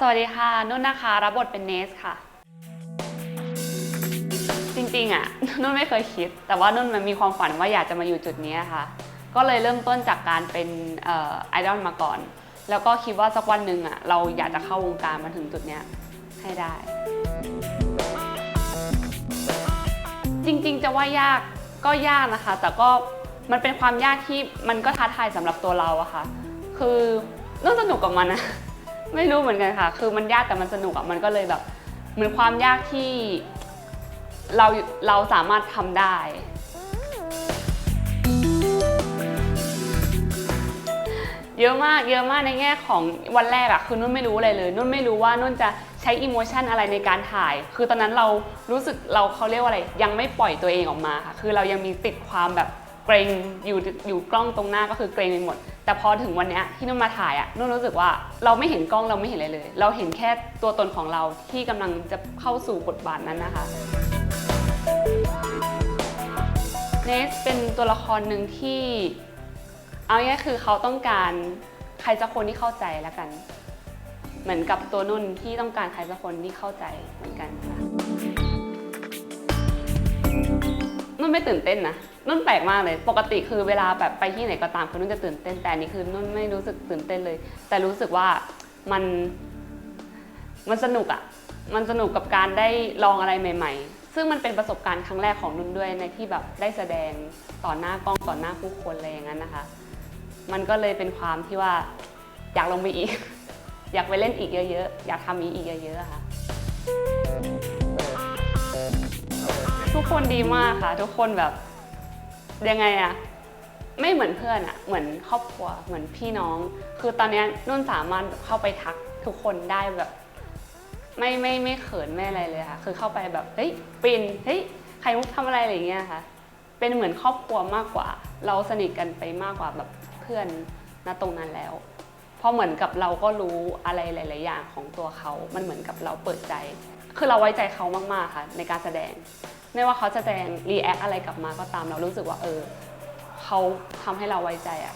สวัสดีค่ะ นุ่นนะคะ รับบทเป็นเนสค่ะ จริงๆอะ นุ่นไม่เคยคิด แต่ว่านุ่นมันมีความฝันว่าอยากจะมาอยู่จุดนี้ค่ะ ก็เลยเริ่มต้นจากการเป็นไอดอลมาก่อน แล้วก็คิดว่าสักวันหนึ่งอะ เราอยากจะเข้าวงการมาถึงจุดนี้ให้ได้ จริงๆ จะว่ายากก็ยากนะคะ แต่ก็มันเป็นความยากที่มันก็ท้าทายสำหรับตัวเราอะค่ะ คือนุ่นสนุกกับมันนะ ไม่รู้เหมือนกันค่ะ คือมันยากแต่มันสนุกอะมันก็เลยแบบเหมือนความยากที่เราเราสามารถทำได้ เยอะมากเยอะมากในแง่ของวันแรกอะคือนุ่นไม่รู้อะไรเลยนุ่นไม่รู้ว่านุ่นจะใช้อิโมชันอะไรในการถ่าย คือตอนนั้นเรารู้สึกเราเขาเรียกว่าอะไร ยังไม่ปล่อยตัวเองออกมาค่ะ คือเรายังมีติดความแบบเกรงอยู่อยู่กล้องตรงหน้าก็คือเกรงไปหมด แต่พอถึงวันนี้ที่นุ่นมาถ่ายอะนุ่นรู้สึกว่าเราไม่เห็นกล้องเราไม่เห็นอะไรเลย เราเห็นแค่ตัวตนของเราที่กำลังจะเข้าสู่บทบาทนั้นนะคะเนสเป็นตัวละครหนึ่งที่เอาง่ายๆคือเขาต้องการใครสักคนที่เข้าใจแล้วกัน เหมือนกับตัวนุ่นที่ต้องการใครสักคนที่เข้าใจเหมือนกันค่ะนุ่นไม่ตื่นเต้นนะ นุ่นแปลกมากเลย ปกติคือเวลาแบบไปที่ไหนก็ตามคือนุ่นจะตื่นเต้นแต่อันนี้คือนุ่นไม่รู้สึกตื่นเต้นเลย แต่รู้สึกว่ามันมันสนุกอะมันสนุกกับการได้ลองอะไรใหม่ ๆ ซึ่งมันเป็นประสบการณ์ครั้งแรกของนุ่นด้วยในที่แบบได้แสดงต่อหน้ากล้องต่อหน้าผู้คนอะไรอย่างนั้นนะคะ มันก็เลยเป็นความที่ว่าอยากลงไปอีก อยากไปเล่นอีกเยอะๆ อยากทำอีกอีกเยอะๆค่ะ ทุกคนดีมากค่ะ ทุกคนแบบ ยังไงอะไม่เหมือนเพื่อนอะเหมือนครอบครัวเหมือนพี่น้อง คือตอนนี้นุ่นสามารถเข้าไปทักทุกคนได้แบบ ไม่ไม่ไม่เขินไม่อะไรเลยค่ะคือเข้าไปแบบเฮ้ยปินเฮ้ยใครมุกทำอะไรอะไรอย่างเงี้ยค่ะ เป็นเหมือนครอบครัวมากกว่า เราสนิทกันไปมากกว่าแบบเพื่อนณตรงนั้นแล้วเพราะเหมือนกับเราก็รู้อะไรหลาย ๆ อย่างของตัวเขา มันเหมือนกับเราเปิดใจ คือเราไว้ใจเขามาก ๆ ค่ะ ในการแสดง ไม่ว่าเขาจะแสดงรีแอคอะไรกลับมาก็ตามเรารู้สึกว่าเออเขาทำให้เราไว้ใจอะ